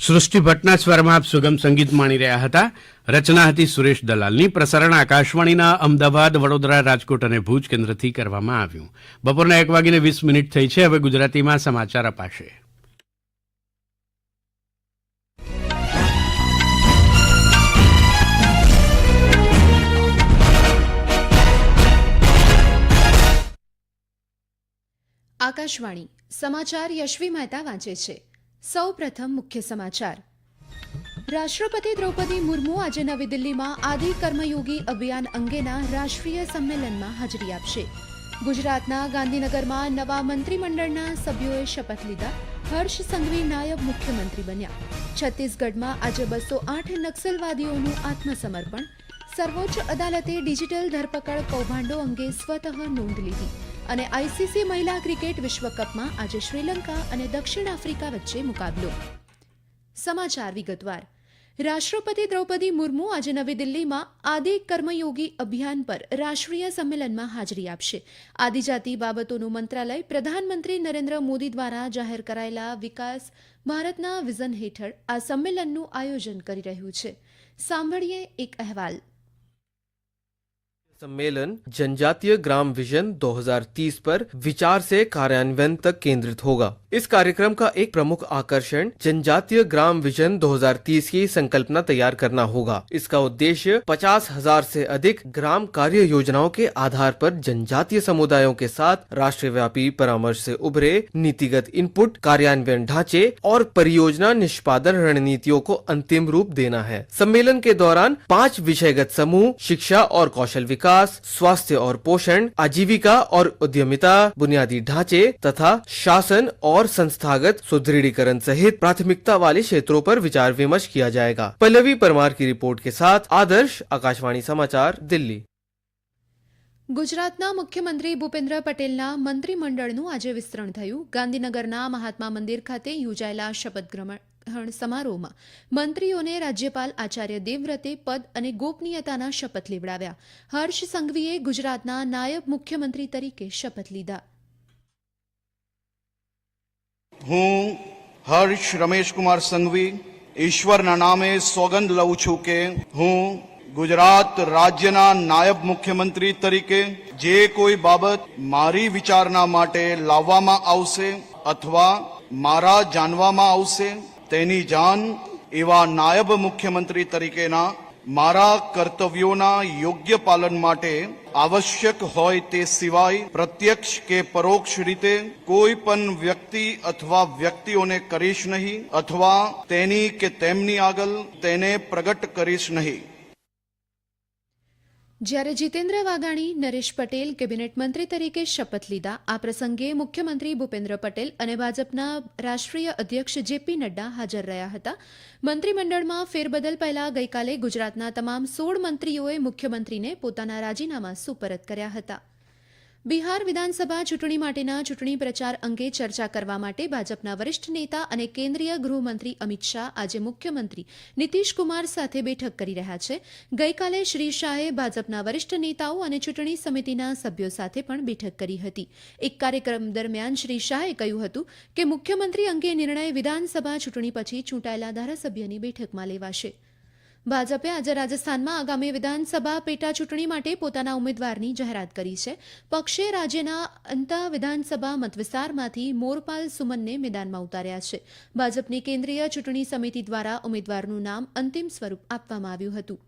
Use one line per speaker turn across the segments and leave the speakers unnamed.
સૃષ્ટિ ભટ્ટના આપ સુગમ સંગીત માણી રહ્યા હતા. રચના હતી સુરેશ દલાલની. પ્રસારણ આકાશવાણીના અમદાવાદ, વડોદરા, રાજકોટ અને ભુજ કેન્દ્રથી કરવામાં આવ્યું. બપોરના એક વાગીને વીસ મિનિટ થઈ છે. હવે ગુજરાતીમાં સમાચાર અપાશે.
આકાશવાણી સમાચાર યશવી મહેતા વાંચે છે. સૌ પ્રથમ મુખ્ય સમાચાર. રાષ્ટ્રપતિ દ્રૌપદી મુર્મુ આજે નવી દિલ્હીમાં આદિ કર્મયોગી અભિયાન અંગેના રાષ્ટ્રીય સંમેલનમાં હાજરી આપશે. ગુજરાતના ગાંધીનગરમાં નવા મંત્રીમંડળના સભ્યોએ શપથ લીધા. હર્ષ સંઘવી નાયબ મુખ્યમંત્રી બન્યા. છત્તીસગઢમાં આજે બસો આઠ નક્સલવાદીઓનું આત્મસમર્પણ. સર્વોચ્ચ અદાલતે ડિજિટલ ધરપકડ કૌભાંડો અંગે સ્વતઃ નોંધ લીધી. અને આઈસીસી મહિલા ક્રિકેટ વિશ્વકપમાં આજે શ્રીલંકા અને દક્ષિણ આફ્રિકા વચ્ચે મુકાબલો. સમાચાર વિગતવાર. રાષ્ટ્રપતિ દ્રૌપદી મુર્મુ આજે નવી દિલ્હીમાં આદિ કર્મયોગી અભિયાન પર રાષ્ટ્રીય સંમેલનમાં હાજરી આપશે. આદિજાતિ બાબતોનું મંત્રાલય પ્રધાનમંત્રી નરેન્દ્ર મોદી દ્વારા જાહેર કરાયેલા વિકાસ ભારતના વિઝન હેઠળ આ સંમેલનનું આયોજન કરી રહ્યું છે. સાંભળીએ એક અહેવાલ.
सम्मेलन जनजातीय ग्राम विजन 2030 पर विचार से कार्यान्वयन तक केंद्रित होगा इस कार्यक्रम का एक प्रमुख आकर्षण जनजातीय ग्राम विजन 2030 की संकल्पना तैयार करना होगा। इसका उद्देश्य पचास हज़ार से अधिक ग्राम कार्य योजनाओं के आधार पर जनजातीय समुदायों के साथ राष्ट्रव्यापी परामर्श से उभरे नीतिगत इनपुट, कार्यान्वयन ढांचे और परियोजना निष्पादन रणनीतियों को अंतिम रूप देना है। सम्मेलन के दौरान पाँच विषयगत समूह, शिक्षा और कौशल विकास, स्वास्थ्य और पोषण, आजीविका और उद्यमिता, बुनियादी ढांचे तथा शासन और संस्थागत सुदृढ़ीकरण सहित प्राथमिकता वाले क्षेत्रों पर विचार विमर्श किया जाएगा पल्लवी परमार की रिपोर्ट के साथ आदर्श आकाशवाणी समाचार दिल्ली
ગુજરાતના મુખ્યમંત્રી ભૂપેન્દ્ર પટેલના મંત્રીમંડળનું આજે વિસ્તરણ થયું ગાંધીનગરના મહાત્મા મંદિર ખાતે યોજાયેલા શપથ ગ્રહણ સમારોહમાં મંત્રીઓને રાજ્યપાલ આચાર્ય દેવવ્રતે પદ અને ગોપનીયતાના શપથ લેવડાવ્યા હર્ષ સંઘવીએ ગુજરાતના નાયબ મુખ્યમંત્રી તરીકે શપથ લીધા
હું હર્ષ રમેશકુમાર સંઘવી ઈશ્વરના નામે સોગંદ લઉં છું કે હું ગુજરાત રાજ્યના નાયબ મુખ્યમંત્રી તરીકે જે કોઈ બાબત મારી વિચારણા માટે લાવવામાં આવશે અથવા મારા જાણવામાં આવશે તેની જાણ એવા નાયબ મુખ્યમંત્રી તરીકેના મારા કર્તવ્યોના યોગ્ય પાલન માટે આવશ્યક હોય તે સિવાય પ્રત્યક્ષ કે પરોક્ષ રીતે કોઈ પણ વ્યક્તિ અથવા વ્યક્તિઓને કરીશ નહીં અથવા તેની કે તેમની આગળ તેને પ્રગટ કરીશ નહીં
જ્યારે જીતેન્દ્ર વાઘાણી, નરેશ પટેલ, કેબિનેટ મંત્રી તરીકે શપથ લીધા. આ પ્રસંગે મુખ્યમંત્રી ભૂપેન્દ્ર પટેલ અને ભાજપના રાષ્ટ્રીય અધ્યક્ષ જેપી નડ્ડા હાજર રહ્યા હતા. મંત્રીમંડળમાં ફેરબદલ પહેલા ગઈકાલે ગુજરાતના તમામ સોળ મંત્રીઓએ મુખ્યમંત્રીને પોતાના રાજીનામા સુપરત કર્યા હતા. બિહાર વિધાનસભા ચૂંટણી માટેના ચૂંટણી પ્રચાર અંગે ચર્ચા કરવા માટે ભાજપના વરિષ્ઠ નેતા અને કેન્દ્રીય ગૃહમંત્રી અમિત શાહ આજે મુખ્યમંત્રી નીતિશ કુમાર સાથે બેઠક કરી રહ્યા છે. ગઈકાલે શ્રી શાહે ભાજપના વરિષ્ઠ નેતાઓ અને ચૂંટણી સમિતિના સભ્યો સાથે પણ બેઠક કરી હતી. એક કાર્યક્રમ દરમિયાન શ્રી શાહે કહ્યું હતું કે મુખ્યમંત્રી અંગે નિર્ણય વિધાનસભા ચૂંટણી પછી ચૂંટાયેલા ધારાસભ્યની બેઠકમાં લેવાશે. ભાજપે આજે રાજસ્થાનમાં આગામી વિધાનસભા પેટા ચૂંટણી માટે પોતાના ઉમેદવારની જાહેરાત કરી છે. પક્ષે રાજ્યના અંતા વિધાનસભા મતવિસ્તારમાંથી મોરપાલ સુમનને મેદાનમાં ઉતાર્યા છે. ભાજપની કેન્દ્રીય ચૂંટણી સમિતિ દ્વારા ઉમેદવારનું નામ અંતિમ સ્વરૂપ આપવામાં આવ્યું હતું.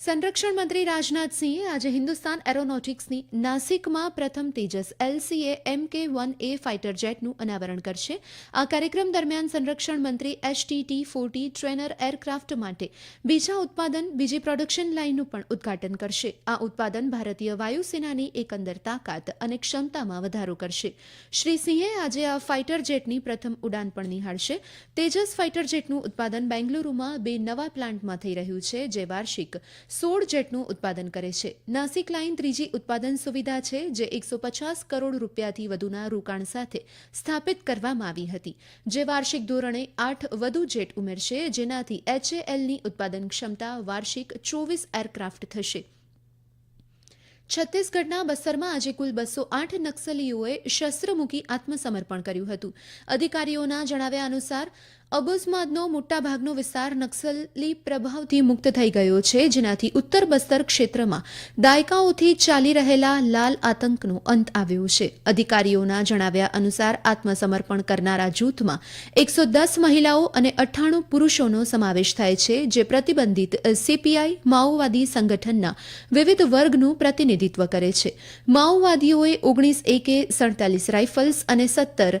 સંરક્ષણ મંત્રી રાજનાથસિંહે આજે હિન્દુસ્તાન એરોનોટિક્સની નાસિકમાં પ્રથમ તેજસ એલસીએ એમ કે વન એ ફાઇટર જેટનું અનાવરણ કરશે. આ કાર્યક્રમ દરમિયાન સંરક્ષણ મંત્રી એસટીટી ફોર્ટી ટ્રેનર એરક્રાફ્ટ માટે બીજા ઉત્પાદન, બીજી પ્રોડક્શન લાઇનનું પણ ઉદ્ઘાટન કરશે. આ ઉત્પાદન ભારતીય વાયુસેનાની એકંદર તાકાત અને ક્ષમતામાં વધારો કરશે. શ્રી સિંહે આજે આ ફાઇટર જેટની પ્રથમ ઉડાન પણ નિહાળશે. તેજસ ફાઇટર જેટનું ઉત્પાદન બેંગલુરુમાં બે નવા પ્લાન્ટમાં થઈ રહ્યું છે, જે વાર્ષિક સોળ જેટનું ઉત્પાદન કરે છે. નાસિક લાઇન ત્રીજી ઉત્પાદન સુવિધા છે, જે એકસો પચાસ કરોડ રૂપિયાથી વધુના રોકાણ સાથે સ્થાપિત કરવામાં આવી હતી. જે વાર્ષિક ધોરણે આઠ વધુ જેટ ઉમેરશે, જેનાથી એચએએલની ઉત્પાદન ક્ષમતા વાર્ષિક ચોવીસ એરક્રાફ્ટ થશે. છત્તીસગઢના બસ્તરમાં આજે કુલ બસો આઠ નક્સલીઓએ શસ્ત્ર મૂકી આત્મસમર્પણ કર્યું હતું. અધિકારીઓના જણાવ્યા અનુસાર અબુઝમાદનો મોટાભાગનો વિસ્તાર નક્સલી પ્રભાવથી મુક્ત થઈ ગયો છે, જેનાથી ઉત્તર બસ્તર ક્ષેત્રમાં દાયકાઓથી ચાલી રહેલા લાલ આતંકનો અંત આવ્યો છે. અધિકારીઓના જણાવ્યા અનુસાર આત્મસમર્પણ કરનારા જૂથમાં એકસો દસ મહિલાઓ અને અઠ્ઠાણું પુરુષોનો સમાવેશ થાય છે, જે પ્રતિબંધિત સીપીઆઈ માઓવાદી સંગઠનના વિવિધ વર્ગનું પ્રતિનિધિત્વ કરે છે. માઓવાદીઓએ ઓગણીસ એકે સડતાલીસ રાઇફલ્સ અને સત્તર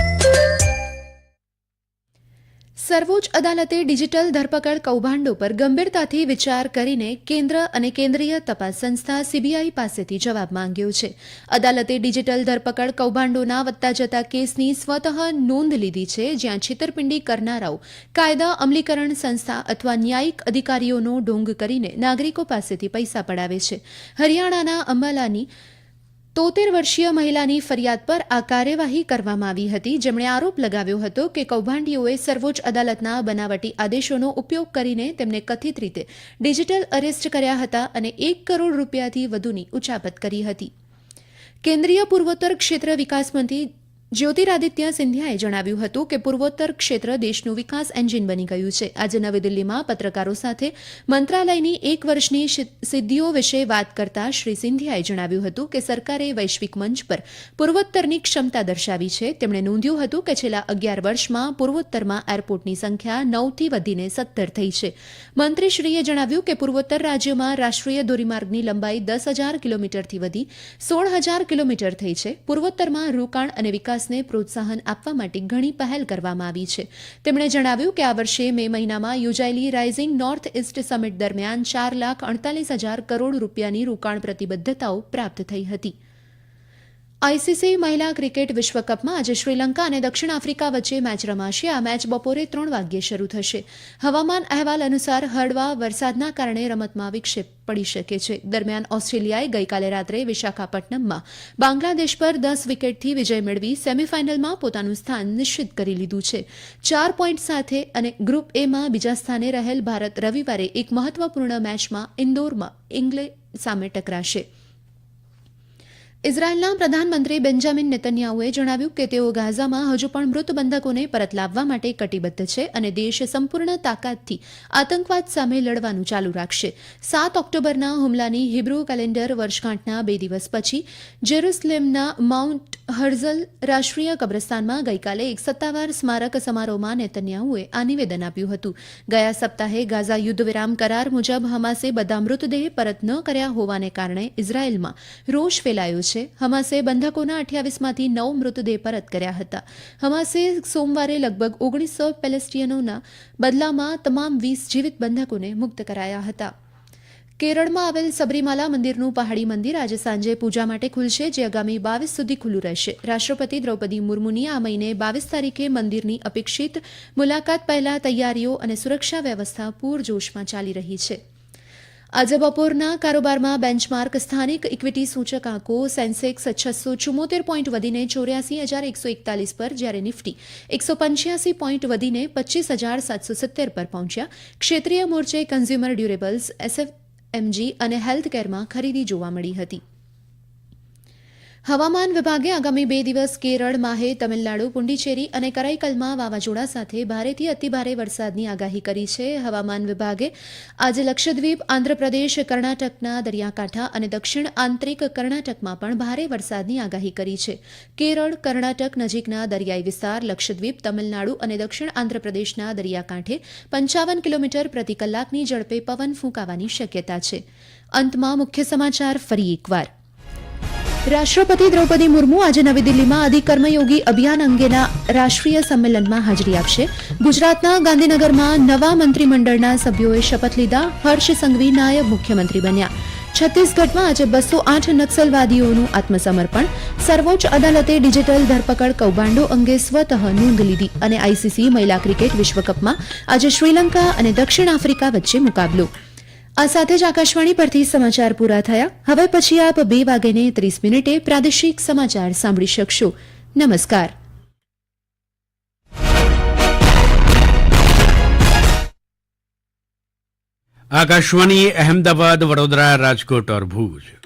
સર્વોચ્ચ અદાલતે ડિજિટલ ધરપકડ કૌભાંડો પર ગંભીરતાથી વિચાર કરીને કેન્દ્ર અને કેન્દ્રીય તપાસ સંસ્થા સીબીઆઈ પાસેથી જવાબ માંગ્યો છે. અદાલતે ડિજિટલ ધરપકડ કૌભાંડોના વધતા જતા કેસની સ્વતઃ નોંધ લીધી છે, જ્યાં છેતરપિંડી કરનારાઓ કાયદા અમલીકરણ સંસ્થા અથવા ન્યાયિક અધિકારીઓનો ઢોંગ કરીને નાગરિકો પાસેથી પૈસા પડાવે છે. હરિયાણાના અંબાલાની તોતેર વર્ષીય મહિલાની ફરિયાદ પર આ કાર્યવાહી કરવામાં આવી હતી. જેમણે આરોપ લગાવ્યો હતો કે કૌભાંડીઓએ સર્વોચ્ચ અદાલતના બનાવટી આદેશોનો ઉપયોગ કરીને તેમને કથિત રીતે ડિજિટલ અરેસ્ટ કર્યા હતા અને એક કરોડ રૂપિયાથી વધુની ઉચાપત કરી હતી. કેન્દ્રીય પૂર્વોત્તર ક્ષેત્ર વિકાસ જ્યોતિરાદિત્ય સિંધિયાએ જણાવ્યું હતું કે પૂર્વોત્તર ક્ષેત્ર દેશનું વિકાસ એન્જિન બની ગયું છે. આજે નવી દિલ્હીમાં પત્રકારો સાથે મંત્રાલયની એક વર્ષની સિદ્ધિઓ વિશે વાત કરતા શ્રી સિંધિયાએ જણાવ્યું હતું કે સરકારે વૈશ્વિક મંચ પર પૂર્વોત્તરની ક્ષમતા દર્શાવી છે. તેમણે નોંધ્યું હતું કે છેલ્લા અગિયાર વર્ષમાં પૂર્વોત્તરમાં એરપોર્ટની સંખ્યા નવથી વધીને સત્તર થઈ છે. મંત્રીશ્રીએ જણાવ્યું કે પૂર્વોત્તર રાજ્યોમાં રાષ્ટ્રીય ધોરીમાર્ગની લંબાઈ દસ હજાર કિલોમીટરથી વધી સોળ હજાર કિલોમીટર થઈ છે. પૂર્વોત્તરમાં રોકાણ અને વિકાસને પ્રોત્સાહન આપવા માટે ઘણી પહેલ કરવામાં આવી છે. તેમણે જણાવ્યું કે આ વર્ષે મે મહિનામાં યોજાયેલી રાઇઝિંગ નોર્થ ઇસ્ટ સમિટ દરમિયાન ચાર લાખ અડતાલીસ હજાર કરોડ રૂપિયાની રોકાણ પ્રતિબદ્ધતાઓ પ્રાપ્ત થઈ હતી. આઈસીસી મહિલા ક્રિકેટ વિશ્વકપમાં આજે શ્રીલંકા અને દક્ષિણ આફ્રિકા વચ્ચે મેચ રમાશે. આ મેચ બપોરે ત્રણ વાગ્યે શરૂ થશે. હવામાન અહેવાલ અનુસાર હળવા વરસાદના કારણે રમતમાં વિક્ષેપ પડી શકે છે. દરમિયાન ઓસ્ટ્રેલિયાએ ગઈકાલે રાત્રે વિશાખાપટ્ટનમમાં બાંગ્લાદેશ પર દસ વિકેટથી વિજય મેળવી સેમીફાઇનલમાં પોતાનું સ્થાન નિશ્ચિત કરી લીધું છે. ચાર પોઈન્ટ સાથે અને ગ્રુપ એમાં બીજા સ્થાને રહેલ ભારત રવિવારે એક મહત્વપૂર્ણ મેચમાં ઇન્દોરમાં ઇંગ્લેન્ડ સામે ટકરાશે. ઇઝરાયેલના પ્રધાનમંત્રી બેન્જામિન નેતન્યાહુએ જણાવ્યું કે તેઓ ગાઝામાં હજુ પણ મૃત બંધકોને પરત લાવવા માટે કટિબદ્ધ છે અને દેશ સંપૂર્ણ તાકાતથી આતંકવાદ સામે લડવાનું ચાલુ રાખશે. સાત ઓક્ટોબરના હુમલાની હિબ્રુ કેલેન્ડર વર્ષગાંઠના બે દિવસ પછી જેરુસલેમના માઉન્ટ હર્ઝલ રાષ્ટ્રીય કબ્રસ્તાનમાં ગઈકાલે એક સત્તાવાર સ્મારક સમારોહમાં નેતન્યાહુએ આ નિવેદન આપ્યું હતું. ગયા સપ્તાહે ગાઝા યુદ્ધ વિરામ કરાર મુજબ હમાસે બધા મૃતદેહ પરત ન કર્યા હોવાને કારણે ઇઝરાયેલમાં રોષ ફેલાયો છે. હમાસે બંધકોના અઠ્યાવીસમાંથી નવ મૃતદેહ પરત કર્યા હતા. હમાસે સોમવારે લગભગ ઓગણીસો પેલેસ્ટિયનોના બદલામાં તમામ વીસ જીવિત બંધકોને મુક્ત કરાયા હતા. કેરળમાં આવેલ સબરીમાલા મંદિરનું પહાડી મંદિર આજે સાંજે પૂજા માટે ખુલશે, જે આગામી બાવીસ સુધી ખુલ્લું રહેશે. રાષ્ટ્રપતિ દ્રૌપદી મુર્મુની આ મહિને બાવીસ તારીખે મંદિરની અપેક્ષિત મુલાકાત પહેલા તૈયારીઓ અને સુરક્ષા વ્યવસ્થા પૂરજોશમાં ચાલી રહી છે. આજે બપોરના કારોબારમાં બેન્ચમાર્ક સ્થાનિક ઇક્વિટી સૂચક આંકો સેન્સેક્સ છસો ચુમ્મોતેર પોઈન્ટ વધીને ચોર્યાસી હજાર એકસો એકતાલીસ પર જ્યારે નિફ્ટી એકસો પંચ્યાસી પોઈન્ટ વધીને પચીસ હજાર સાતસો સિત્તેર પર પહોંચ્યા. ક્ષેત્રીય મોરચે કન્ઝ્યુમર ડ્યુરેબલ્સ એસએફએમજી અને હેલ્થકેરમાં ખરીદી જોવા મળી હતી. હવામાન વિભાગે આગામી બે દિવસ કેરળ, માહે, તમિલનાડુ, પુંડિચેરી અને કરાઈકલમાં વાવાઝોડા સાથે ભારેથી અતિભારે વરસાદની આગાહી કરી છે. હવામાન વિભાગે આજે લક્ષદ્વીપ, આંધ્રપ્રદેશ, કર્ણાટકના દરિયાકાંઠા અને દક્ષિણ આંતરિક કર્ણાટકમાં પણ ભારે વરસાદની આગાહી કરી છે. કેરળ, કર્ણાટક નજીકના દરિયાઈ વિસ્તાર, લક્ષદ્વીપ, તમિલનાડુ અને દક્ષિણ આંધ્રપ્રદેશના દરિયાકાંઠે પંચાવન કિલોમીટર પ્રતિ કલાકની ઝડપે પવન ફૂંકાવાની શક્યતા છે. અંતમાં મુખ્ય સમાચાર ફરી એકવાર. રાષ્ટ્રપતિ દ્રૌપદી મુર્મુ આજે નવી દિલ્હીમાં અધિક કર્મયોગી અભિયાન અંગેના રાષ્ટ્રીય સંમેલનમાં હાજરી આપશે. ગુજરાતના ગાંધીનગરમાં નવા મંત્રીમંડળના સભ્યોએ શપથ લીધા. હર્ષ સંઘવી નાયબ મુખ્યમંત્રી બન્યા. છત્તીસગઢમાં આજે બસો આઠ નક્સલવાદીઓનું આત્મસમર્પણ. સર્વોચ્ચ અદાલતે ડિજિટલ ધરપકડ કૌભાંડો અંગે સ્વતઃ નોંધ લીધી અને આઈસીસી મહિલા ક્રિકેટ વિશ્વકપમાં આજે શ્રીલંકા અને દક્ષિણ આફ્રિકા વચ્ચે મુકાબલો. આ સાથે જ આકાશવાણી પરથી સમાચાર પૂરા થયા. હવે પછી આપ બે વાગ્યે ત્રીસ મિનિટે પ્રાદેશિક સમાચાર સાંભળી શકશો. નમસ્કાર.
આકાશવાણી અહેમદાબાદ, વડોદરા, રાજકોટ ઓર ભુજ.